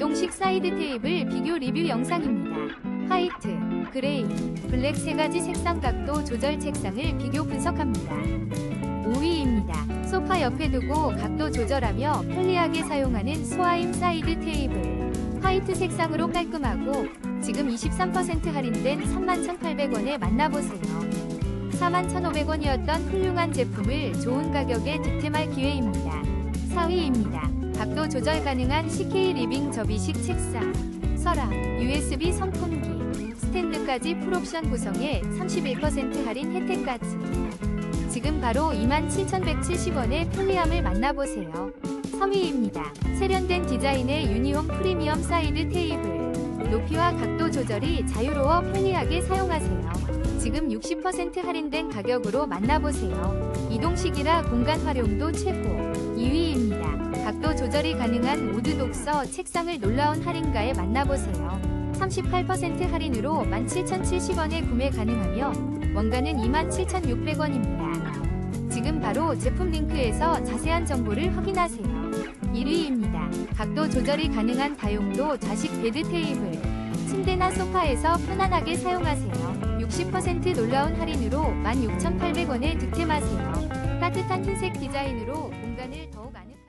이동식 사이드 테이블 비교 리뷰 영상입니다. 화이트, 그레이, 블랙 세 가지 색상 각도 조절 책상을 비교 분석합니다. 5위입니다. 소파 옆에 두고 각도 조절하며 편리하게 사용하는 소아임 사이드 테이블. 화이트 색상으로 깔끔하고 지금 23% 할인된 31,800원에 만나보세요. 41,500원이었던 훌륭한 제품을 좋은 가격에 득템할 기회입니다. 4위입니다. 각도 조절 가능한 CK 리빙 접이식 책상, 서랍, USB 선풍기, 스탠드까지 풀옵션 구성에 31% 할인 혜택까지. 지금 바로 27,170원의 편리함을 만나보세요. 3위입니다. 세련된 디자인의 유니홈 프리미엄 사이드 테이블. 높이와 각도 조절이 자유로워 편리하게 사용하세요. 지금 60% 할인된 가격으로 만나보세요. 이동식이라 공간 활용도 최고. 2위입니다. 각도 조절이 가능한 모드 독서 책상을 놀라운 할인가에 만나보세요. 38% 할인으로 17,070원에 구매 가능하며 원가는 27,600원입니다. 지금 바로 제품 링크에서 자세한 정보를 확인하세요. 1위입니다. 각도 조절이 가능한 다용도 좌식 베드 테이블. 침대나 소파에서 편안하게 사용하세요. 60% 놀라운 할인으로 16,800원에 득템하세요. 따뜻한 흰색 디자인으로 공간을 더욱 아늑